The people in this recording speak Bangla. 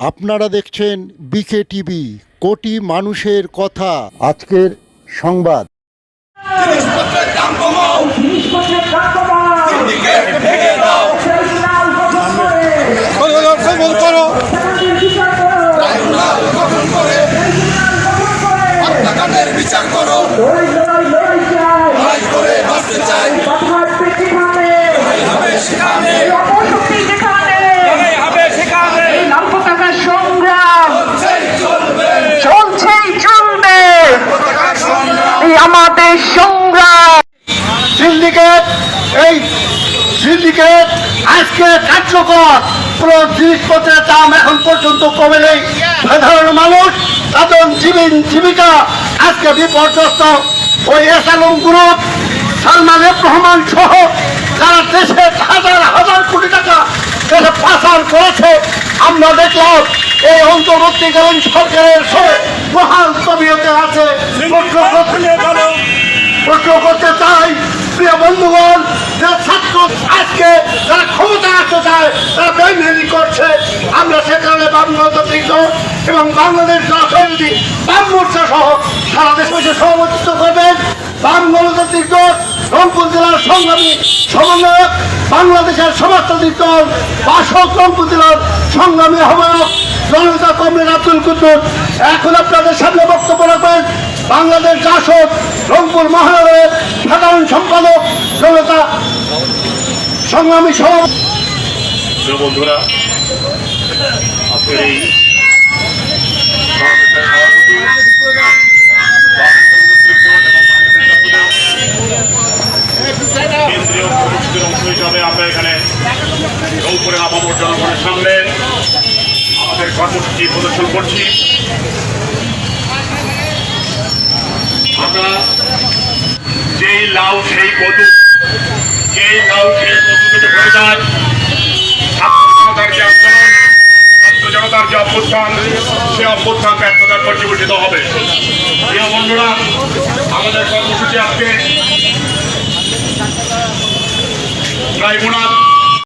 আপনারা দেখছেন বিকে টিভি কোটি মানুষের কথা। আজকের সংবাদ। আমাদের সংগ্রাম। সিন্ডিকেট, এই সিন্ডিকেট আজকে কার্যকর পুরো জিনিসপত্রের দাম এখন পর্যন্ত কমে নেই। সাধারণ মানুষ তাদের জীবন জীবিকা আজকে বিপর্যস্ত। ওই এসালম গ্রুপ, সালমান এফ রহমান সহ যারা দেশের হাজার হাজার কোটি টাকা দেশে পাচার করেছে। আমরা দেখলাম এই অন্তর্বর্তীকালীন সরকারের মহান তবিয়তে বাংলাদেশ এবং বাংলাদেশ রাজনীতি, বাম মোর্চা সহ সারা দেশ বসে সভাপতিত্ব করবেন বাম গণতান্ত্রিক দল, রংপুর জেলার সংগ্রামী সমন্বয়ক, বাংলাদেশের সমাজতান্ত্রিক দল, বাসক রংপুর জেলার সংগ্রামী আহ্বায়ক জনতা কমরেড আব্দুল কুদ্দুস এখন আপনাদের সামনে বক্তব্য রাখবেন বাংলাদেশ জাসদ রংপুর মহানগরের সাধারণ সম্পাদক, জনতা সংগ্রামী সভাপতি। বন্ধুরা আজকের এই অংশ হিসাবে আমরা এখানে রংপুরের আপামর জনগণের সামনে আমাদের কর্মসূচি প্রদর্শন করছি। আমরা যেই লাউ সেই কদু যেই লাউ সেই কদু যদি হয়ে যায় ছাত্র জনতার যে আন্দোলন ছাত্র জনতার যে অভ্যুত্থান, সে অভ্যুত্থান হবে। প্রিয় বন্ধুরা, আমাদের কর্মসূচি আজকে ট্রাইব্যুনাল